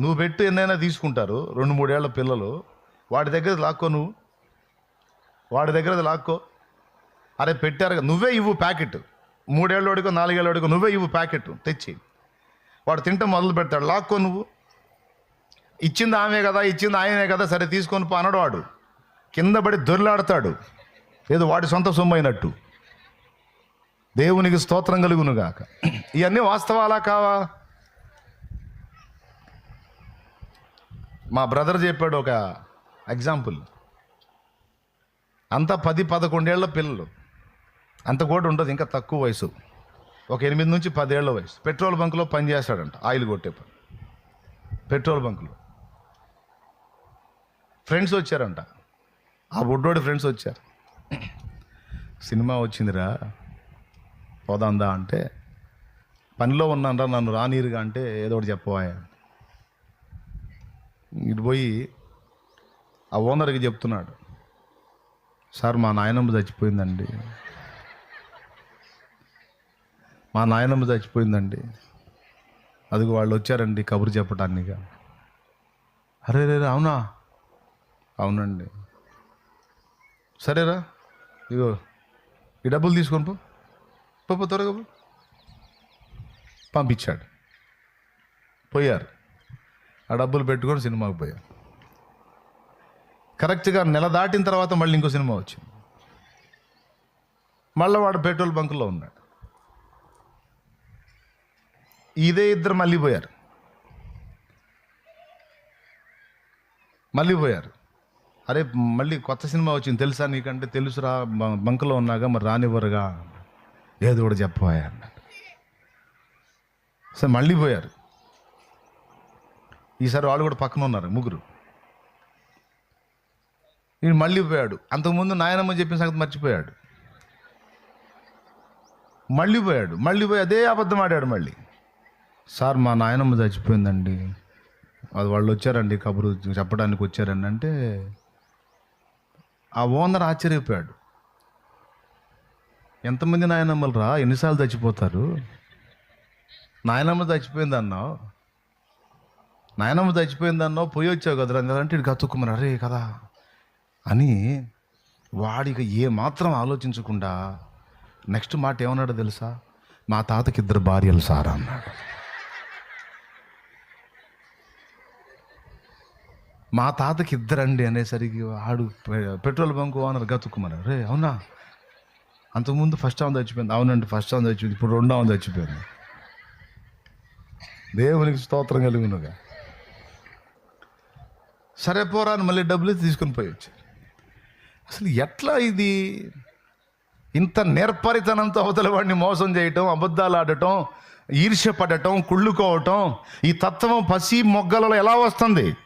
నువ్వు పెట్టు ఎన్నైనా తీసుకుంటారు. రెండు మూడేళ్ళ పిల్లలు. వాడి దగ్గర లాక్కో నువ్వు. వాడి దగ్గర లాక్కో. అరే పెట్టారు కదా, నువ్వే ఇవ్వు ప్యాకెట్. మూడేళ్ళోడికో నాలుగేళ్ళోడికో నువ్వే ఇవ్వు ప్యాకెట్. తెచ్చి. వాడు తింటే మొదలు పెడతాడు. లాక్కో నువ్వు. ఇచ్చింది ఆమె కదా ఇచ్చింది ఆయనే కదా సరే తీసుకొని పో అనడు వాడు. కింద పడి దొర్లాడతాడు. ఏదో వాడి సొంత సొమ్ము అయినట్టు దేవునికి స్తోత్రం కలుగునుగాక. ఇవన్నీ వాస్తవాలా కావా? మా బ్రదర్ చెప్పాడు ఒక ఎగ్జాంపుల్ అంతా పది పదకొండేళ్ళ పిల్లలు. అంత కూడా ఉండదు ఇంకా తక్కువ వయసు. ఒక ఎనిమిది నుంచి పదేళ్ళ వయసు. పెట్రోల్ బంకులో పనిచేస్తాడంట ఆయిల్ కొట్టే పని పెట్రోల్ బంకులో. ఫ్రెండ్స్ వచ్చారంట. ఆ బుడ్డోడి ఫ్రెండ్స్ వచ్చారు. సినిమా వచ్చిందిరా పోదాందా అంటే పనిలో ఉన్నానరా నన్ను రానీరుగా అంటే ఏదో ఒకటి చెప్పవాయా ఇటు పోయి ఆ ఓనర్కి చెప్తున్నాడు సార్ మా నాయనమ్మ చచ్చిపోయిందండి. మా నాయనమ్మ చచ్చిపోయిందండి. అదిగో వాళ్ళు వచ్చారండి కబురు చెప్పడానికి అరే రే అవునా? అవునండి. సరేరా ఇగో ఈ డబ్బులు తీసుకొని పో. పో, త్వరగా పంపించాడు. పోయారు. ఆ డబ్బులు పెట్టుకొని సినిమాకి పోయాం. కరెక్ట్గా నెల దాటిన తర్వాత మళ్ళీ ఇంకో సినిమా వచ్చింది. మళ్ళీ వాడు పెట్రోల్ బంకులో ఉన్నాడు. ఇదే ఇద్దరు మళ్ళీ పోయారు. మళ్ళీ పోయారు. అరే మళ్ళీ కొత్త సినిమా వచ్చింది. తెలుసా నీకంటే? తెలుసురా బంకులో ఉన్నాగా మరి రానివ్వరుగా? ఏది కూడా చెప్పబోయా అన్నాడు. సరే మళ్ళీ పోయారు. ఈసారి వాళ్ళు కూడా పక్కన ఉన్నారు ముగ్గురు. ఈయన మళ్ళీ పోయాడు. అంతకుముందు నాయనమ్మ చెప్పిన సంగతి మర్చిపోయాడు. మళ్ళీ పోయాడు. మళ్ళీ పోయి అదే అబద్ధం ఆడాడు మళ్ళీ. సార్ మా నాయనమ్మ చచ్చిపోయిందండి. అది వాళ్ళు వచ్చారండి కబురు చెప్పడానికి వచ్చారండి అంటే ఆ ఓనర్ ఆశ్చర్యపోయాడు. ఎంతమంది నాయనమ్మలు రా? ఎన్నిసార్లు చచ్చిపోతారు? నాయనమ్మ చచ్చిపోయింది అన్నావు. నాయనమ్మ చచ్చిపోయిందన్నో పోయి వచ్చావు కదరా అంటే ఇటు గతుక్కుమని. అరే కదా. అని వాడికి ఏ మాత్రం ఆలోచించకుండా నెక్స్ట్ మాట ఏమన్నాడో తెలుసా? మా తాతకి ఇద్దరు భార్యలు సారా అన్నాడు. మా తాతకి ఇద్దరండి అనేసరికి ఆడు పె- పెట్రోల్ బంక్ ఓనర్ గతుక్కుమన్నారు రే అవునా? అంతకుముందు ఫస్ట్ ఆమె చచ్చిపోయింది. అవునండి ఫస్ట్ ఆమె చచ్చిపోయింది. ఇప్పుడు రెండో ఆమె చచ్చిపోయింది. దేవునికి స్తోత్రం కలిగినగా. సరే పోరా అని మళ్ళీ డబ్బులు తీసుకుని పోయి వచ్చారు అసలు ఎట్లా ఇది? ఇంత నేర్పరితనంతో అవతల వాడిని మోసం చేయటం అబద్ధాలు ఆడటం ఈర్ష్య పడటం కుళ్ళుకోవటం ఈ తత్వం పసి మొగ్గలలో ఎలా వస్తుంది?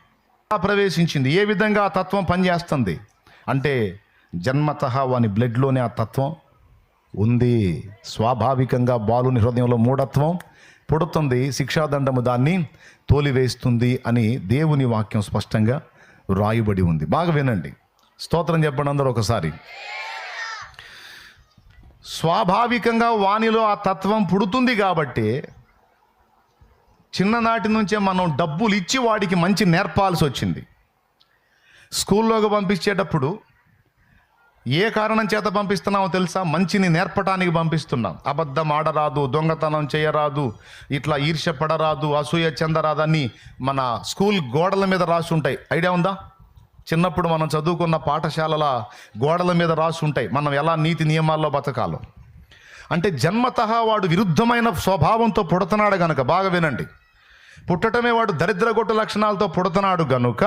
ప్రవేశించింది? ఏ విధంగా ఆ తత్వం పనిచేస్తుంది? అంటే జన్మత వాని బ్లడ్లోనే ఆ తత్వం ఉంది. స్వాభావికంగా బాలుని హృదయంలో మూఢత్వం పుడుతుంది శిక్షాదండము దాన్ని తోలివేస్తుంది అని దేవుని వాక్యం స్పష్టంగా రాయబడి ఉంది. బాగా వినండి. స్తోత్రం చెప్పండి అందరూ ఒకసారి. స్వాభావికంగా వానిలో ఆ తత్వం పుడుతుంది కాబట్టి చిన్ననాటి నుంచే మనం డబ్బులు ఇచ్చి వాడికి మంచి నేర్పాల్సి వచ్చింది స్కూల్లోకి పంపించేటప్పుడు ఏ కారణం చేత పంపిస్తున్నామో తెలుసా? మంచిని నేర్పటానికి పంపిస్తున్నాం. అబద్ధం ఆడరాదు దొంగతనం చేయరాదు ఇట్లా ఈర్ష్య పడరాదు అసూయ చెందరాదని మన స్కూల్ గోడల మీద రాసి ఉంటాయి ఐడియా ఉందా? చిన్నప్పుడు మనం చదువుకున్న పాఠశాలల గోడల మీద రాసి ఉంటాయి మనం ఎలా నీతి నియమాల్లో బతకాలో. అంటే జన్మతః వాడు విరుద్ధమైన స్వభావంతో పుడుతున్నాడు గనుక బాగా వినండి. పుట్టటమే వాడు దరిద్రగొట్టు లక్షణాలతో పుడుతున్నాడు గనుక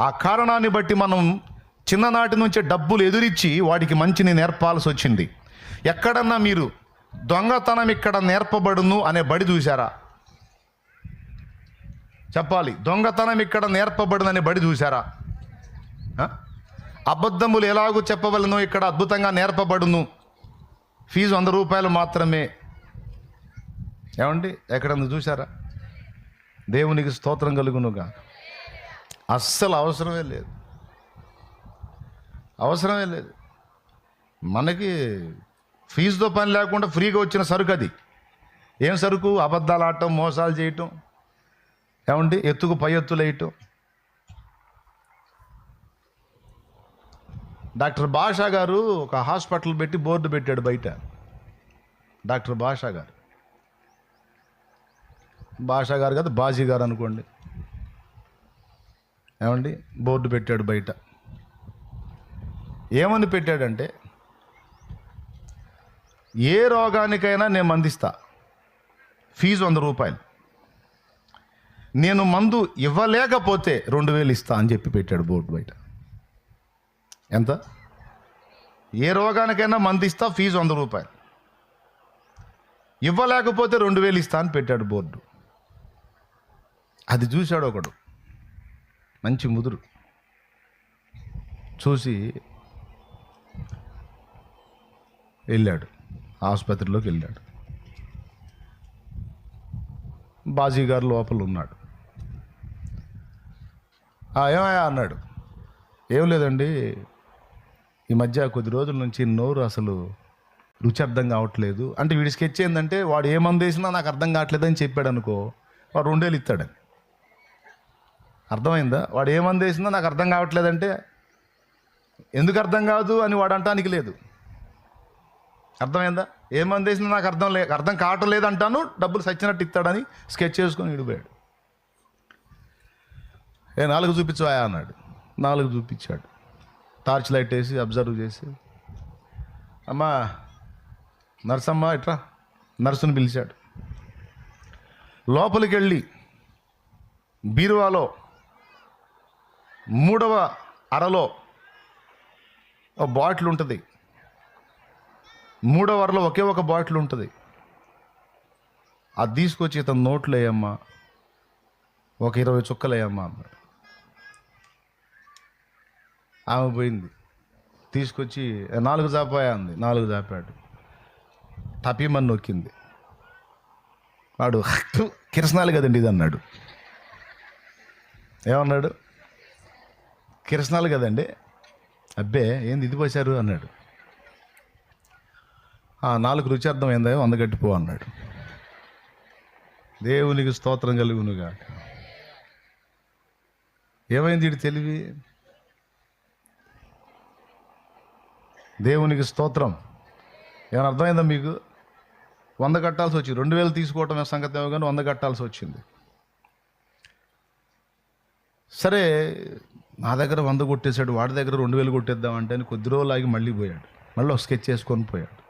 ఆ కారణాన్ని బట్టి మనం చిన్ననాటి నుంచే డబ్బులు ఎదురిచ్చి వాడికి మంచిని నేర్పాల్సి వచ్చింది. ఎక్కడన్నా మీరు దొంగతనం ఇక్కడ నేర్పబడును అనే బడి చూసారా చెప్పాలి. దొంగతనం ఇక్కడ నేర్పబడునని బడి చూసారా అబద్ధములు ఎలాగూ చెప్పవలను? ఇక్కడ అద్భుతంగా నేర్పబడును. ఫీజు వంద రూపాయలు మాత్రమే. ఏమండి? ఎక్కడన్నా చూసారా దేవునికి స్తోత్రం కలుగునుగా. అస్సలు అవసరమే లేదు. అవసరమే లేదు. మనకి ఫీజుతో పని లేకుండా ఫ్రీగా వచ్చిన సరుకు అది. ఏం సరుకు? అబద్ధాలు ఆడటం మోసాలు చేయటం. ఏమండి? ఎత్తుకు పై ఎత్తులు వేయటం. డాక్టర్ బాషా గారు ఒక హాస్పిటల్ పెట్టి బోర్డు పెట్టాడు బయట. డాక్టర్ బాషా గారు. బాషా గారు కదా బాజీ గారు అనుకోండి. ఏమండి? బోర్డు పెట్టాడు బయట. ఏమని పెట్టాడంటే ఏ రోగానికైనా నేను మందిస్తా. ఫీజు వంద రూపాయలు. నేను మందు ఇవ్వలేకపోతే రెండు వేలు ఇస్తా అని చెప్పి పెట్టాడు బోర్డు బయట. ఎంత? ఏ రోగానికైనా మందిస్తా ఫీజు వంద రూపాయలు. ఇవ్వలేకపోతే రెండు వేలు ఇస్తా అని పెట్టాడు బోర్డు. అది చూశాడు ఒకడు. మంచి ముదురు. చూసి వెళ్ళాడు. ఆసుపత్రిలోకి వెళ్ళాడు. బాజీ గారు లోపల ఉన్నాడు. ఏమయ్యా? అన్నాడు. ఏం లేదండి. ఈ మధ్య కొద్ది రోజుల నుంచి నోరు అసలు రుచి అర్థం కావట్లేదు. అంటే వీడి స్కెచ్ ఏంటంటే వాడు ఏ మందు వేసినా నాకు అర్థం కావట్లేదు అని చెప్పాడు అనుకో వాడు రెండేళ్ళు ఇస్తాడని అర్థమైందా? వాడు ఏ మందు వేసినా నాకు అర్థం కావట్లేదంటే ఎందుకు అర్థం కాదు అని వాడు అంటానికి లేదు. అర్థమైందా? ఏ మంది వేసినా నాకు అర్థం లే అర్థం కావటం లేదంటాను డబ్బులు సచ్చినట్టు ఇస్తాడని స్కెచ్ చేసుకొని విడిపోయాడు. ఏ నాలుగు చూపించవా అన్నాడు. నాలుగు చూపించాడు. టార్చ్ లైట్ వేసి అబ్జర్వ్ చేసి. అమ్మా నర్సమ్మ ఇట్రా. నర్సుని పిలిచాడు. లోపలికి వెళ్ళి బీరువాలో మూడవ అరలో ఒక బాటిల్ ఉంటుంది. మూడో వరలో ఒకే ఒక బాటిల్ ఉంటుంది. అది తీసుకొచ్చి ఇతను నోట్లు వేయమ్మా. ఒక ఇరవై చుక్కలు వేయమ్మా అన్నాడు ఆమె పోయింది. తీసుకొచ్చి నాలుగు జాపాయా అంది. నాలుగు జాపాడు టపీమని నొక్కింది. వాడు కిరసనాలు కదండి ఇది అన్నాడు. ఏమన్నాడు? కిరసనాలు కదండి. అబ్బే ఏంది ఇది పోసారు అన్నాడు. ఆ నాలుగు రుచి ఏందో అందగట్టిపో అన్నాడు. దేవునికి స్తోత్రం కలుగునుగా. ఏమైంది ఇది తెలివి? దేవునికి స్తోత్రం. ఏమైనా అర్థమైందా మీకు? వంద కట్టాల్సి వచ్చింది. రెండు వేలు తీసుకోవటం సంగతి ఏమో కానీ వంద కట్టాల్సి వచ్చింది. సరే నా దగ్గర వంద కొట్టేశాడు వాడి దగ్గర రెండు వేలు కొట్టేద్దామంటే అని కొద్ది రోజులు ఆగి మళ్ళీ పోయాడు. మళ్ళీ ఒక స్కెచ్ చేసుకొని పోయాడు.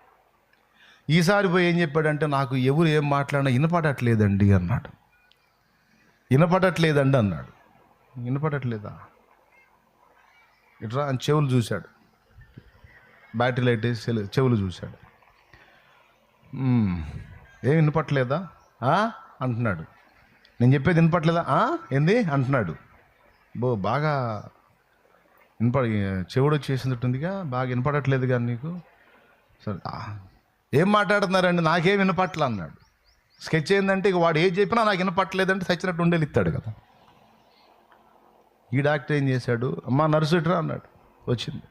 ఈసారి పోయి ఏం చెప్పాడంటే నాకు ఎవరు ఏం మాట్లాడినా వినపడట్లేదండి అన్నాడు. వినపడట్లేదండి అన్నాడు. వినపడట్లేదా? ఇట్రా అని చెవులు చూశాడు. బ్యాటరీ లైట్ వేసి చెవులు చూశాడు. ఏం వినపట్లేదా అంటున్నాడు. నేను చెప్పేది వినపట్లేదా ఏంది? అంటున్నాడు. బో బాగా వినపడ చెవుడు వచ్చేసినట్టుందిగా బాగా వినపడట్లేదు కానీ నీకు? సరే ఏం మాట్లాడుతున్నారండి? నాకేం వినపట్ల అన్నాడు. స్కెచ్ ఏంటంటే ఇక వాడు ఏం చెప్పినా నాకు వినపట్టలేదంటే చచ్చినట్టు ఉండేది ఇస్తాడు కదా. ఈ డాక్టర్ ఏం చేశాడు? అమ్మా నర్సు ఇట్రా అన్నాడు. వచ్చింది.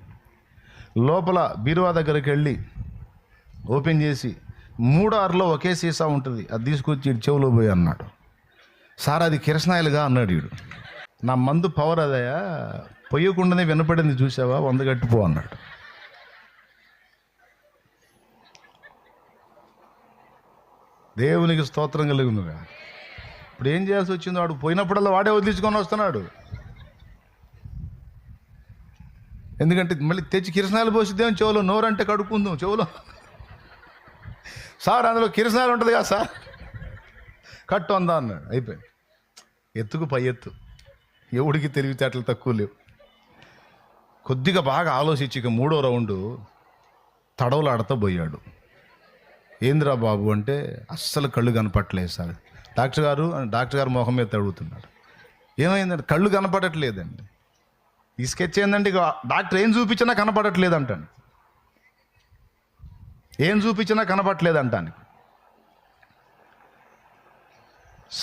లోపల బీరువా దగ్గరికి వెళ్ళి ఓపెన్ చేసి మూడో ఆరులో ఒకే సీసా ఉంటుంది. అది తీసుకొచ్చి ఈడు చెవులో పోయి అన్నాడు. సార్ అది కిరసనాయలుగా అన్నాడు వీడు నా మందు పవర్ అదయా పొయ్యకుండానే వినపడింది చూసావా? వంద గట్టిపో అన్నాడు. దేవునికి స్తోత్రం కలిగినగా ఇప్పుడు ఏం చేయాల్సి వచ్చిందో వాడు పోయినప్పుడల్లా వాడే వదిలించుకొని వస్తున్నాడు. ఎందుకంటే మళ్ళీ తెచ్చి కిరసనాలు పోసిద్దాం చెవులో నోరంటే కడుక్కుందాం చెవులో. సార్ అందులో కిరసనాలు ఉంటుంది కదా సార్. కట్టు అందా అన్నాడు. అయిపోయి ఎత్తుకు పై ఎత్తు. ఎవడికి తెలివితేటలు తక్కువ లేవు. కొద్దిగా బాగా ఆలోచించి ఇక మూడో రౌండ్ తడవలాడతా పోయాడు. ఏందిరా బాబు అంటే అస్సలు కళ్ళు కనపట్లేదు సార్. డాక్టర్ గారు డాక్టర్ గారు మొహం మీద తడుగుతున్నాడు ఏమైందంటే కళ్ళు కనపడట్లేదండి. ఈ స్కెచ్ ఏంటంటే ఇక డాక్టర్ ఏం చూపించినా కనపడట్లేదు అంటాను ఏం చూపించినా కనపడట్లేదు అంటాను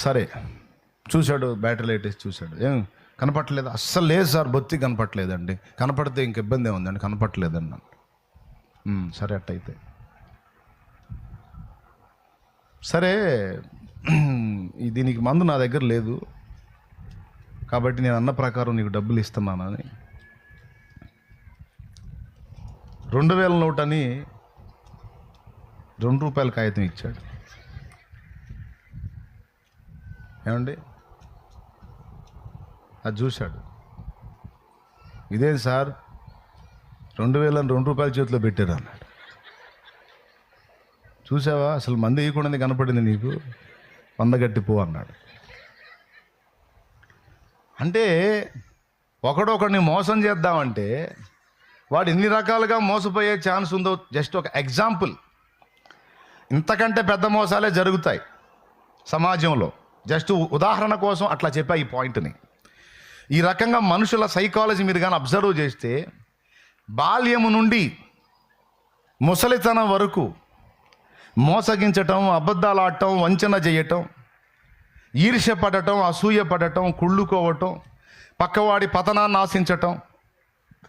సరే చూశాడు బ్యాటరీ లైట్ వేసి చూశాడు. ఏం కనపట్లేదు అస్సలు లేదు సార్ బొత్తి కనపట్లేదండి కనపడితే ఇంక ఇబ్బంది ఏముందండి? కనపట్లేదండి సరే అట్టయితే. సరే దీనికి మందు నా దగ్గర లేదు. కాబట్టి నేను అన్న ప్రకారం నీకు డబ్బులు ఇస్తున్నానని. రెండు వేల నోట్ అని రెండు రూపాయల కాగితం ఇచ్చాడు. ఏమండి? అది చూశాడు. ఇదేం సార్? రెండు వేల రెండు రూపాయల చేతిలో పెట్టారు చూసావా? అసలు మంది వేయకుండా కనపడింది నీకు. వందగట్టి పో అన్నాడు. అంటే ఒకడొకడిని మోసం చేద్దామంటే వాడు ఎన్ని రకాలుగా మోసపోయే ఛాన్స్ ఉందో జస్ట్ ఒక ఎగ్జాంపుల్. ఇంతకంటే పెద్ద మోసాలే జరుగుతాయి సమాజంలో. జస్ట్ ఉదాహరణ కోసం అట్లా చెప్పా ఈ పాయింట్ని. ఈ రకంగా మనుషుల సైకాలజీ మీరు కానీ అబ్జర్వ్ చేస్తే బాల్యము నుండి ముసలితనం వరకు మోసగించటం అబద్ధాలు ఆడటం వంచన చేయటం ఈర్ష్య పడటం అసూయ పడటం కుళ్ళుకోవటం పక్కవాడి పతనాన్ని ఆశించటం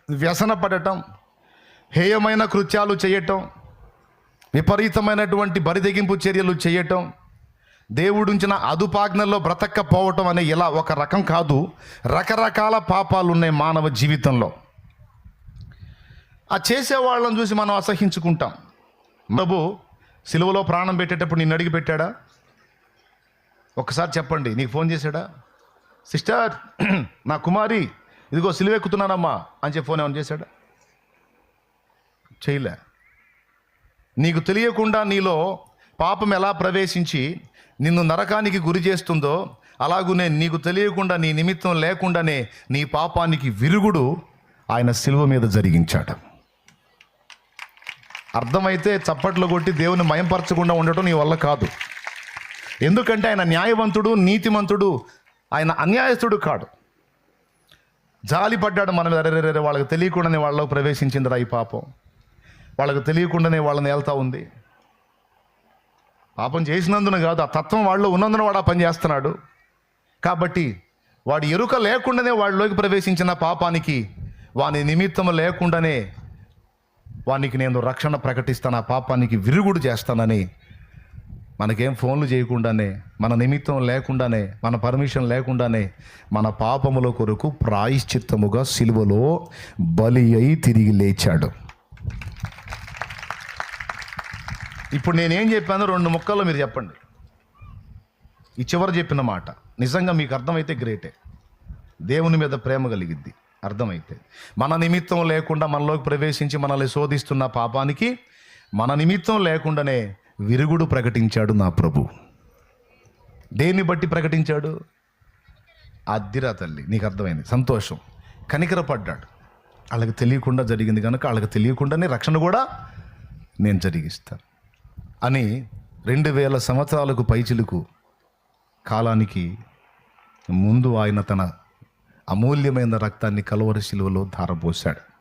వ్యసన పడటం హేయమైన కృత్యాలు చేయటం విపరీతమైనటువంటి బరిదెగింపు చర్యలు చేయటం దేవుడుంచిన అదుపాజ్ఞల్లో బ్రతక్కపోవటం అనే ఇలా ఒక రకం కాదు. రకరకాల పాపాలు ఉన్నాయి మానవ జీవితంలో. ఆ చేసే వాళ్ళని చూసి మనం అసహించుకుంటాం. ప్రభు సిలువలో ప్రాణం పెట్టేటప్పుడు నిన్ను అడిగి పెట్టాడా? ఒక్కసారి చెప్పండి నీకు ఫోన్ చేశాడా? సిస్టర్ నా కుమారి ఇదిగో సిలువెక్కుతున్నానమ్మా అని చెప్పి ఫోన్ ఏమైనా చేశాడా? చేయలే. నీకు తెలియకుండా నీలో పాపం ఎలా ప్రవేశించి నిన్ను నరకానికి గురి చేస్తుందో అలాగునే నీకు తెలియకుండా నీ నిమిత్తం లేకుండానే నీ పాపానికి విరుగుడు ఆయన శిలువ మీద జరిగించాడు అర్థమైతే చప్పట్లు కొట్టి దేవుని మయంపరచకుండా ఉండటం నీ వల్ల కాదు. ఎందుకంటే ఆయన న్యాయవంతుడు నీతిమంతుడు ఆయన అన్యాయస్తుడు కాడు. జాలి పడ్డాడు మనం అరే రే వాళ్ళకి తెలియకుండానే వాళ్ళలో ప్రవేశించిందిరా ఈ పాపం. వాళ్ళకి తెలియకుండానే వాళ్ళని ఏళ్తా ఉంది. పాపం చేసినందున కాదు ఆ తత్వం వాళ్ళు ఉన్నందున వాడు ఆ పని చేస్తున్నాడు. కాబట్టి వాడి ఎరుక లేకుండానే వాడిలోకి ప్రవేశించిన పాపానికి వాని నిమిత్తం లేకుండానే వానికి నేను రక్షణ ప్రకటిస్తాను ఆ పాపానికి విరుగుడు చేస్తానని. మనకేం ఫోన్లు చేయకుండానే మన నిమిత్తం లేకుండానే మన పర్మిషన్ లేకుండానే మన పాపముల కొరకు ప్రాయశ్చిత్తముగా సిలువలో బలి అయి తిరిగి లేచాడు. ఇప్పుడు నేనేం చెప్పాను రెండు ముక్కల్లో మీరు చెప్పండి. ఈ చివరి చెప్పిన మాట నిజంగా మీకు అర్థమైతే గ్రేటే. దేవుని మీద ప్రేమ కలిగిద్ది. అర్థమైతే మన నిమిత్తం లేకుండా మనలోకి ప్రవేశించి మనల్ని శోధిస్తున్న పాపానికి మన నిమిత్తం లేకుండానే విరుగుడు ప్రకటించాడు నా ప్రభు. దేన్ని బట్టి ప్రకటించాడు? అద్దిరా తల్లి నీకు అర్థమైంది. సంతోషం. కనికరపడ్డాడు. వాళ్ళకి తెలియకుండా జరిగింది కనుక వాళ్ళకి తెలియకుండానే రక్షణ కూడా నేను జరిగిస్తాను అని రెండు వేల సంవత్సరాలకు పైచిలుకు కాలానికి ముందు ఆయన తన అమూల్యమైన రక్తాన్ని కలువరి శిలువలో ధారపోశాడు.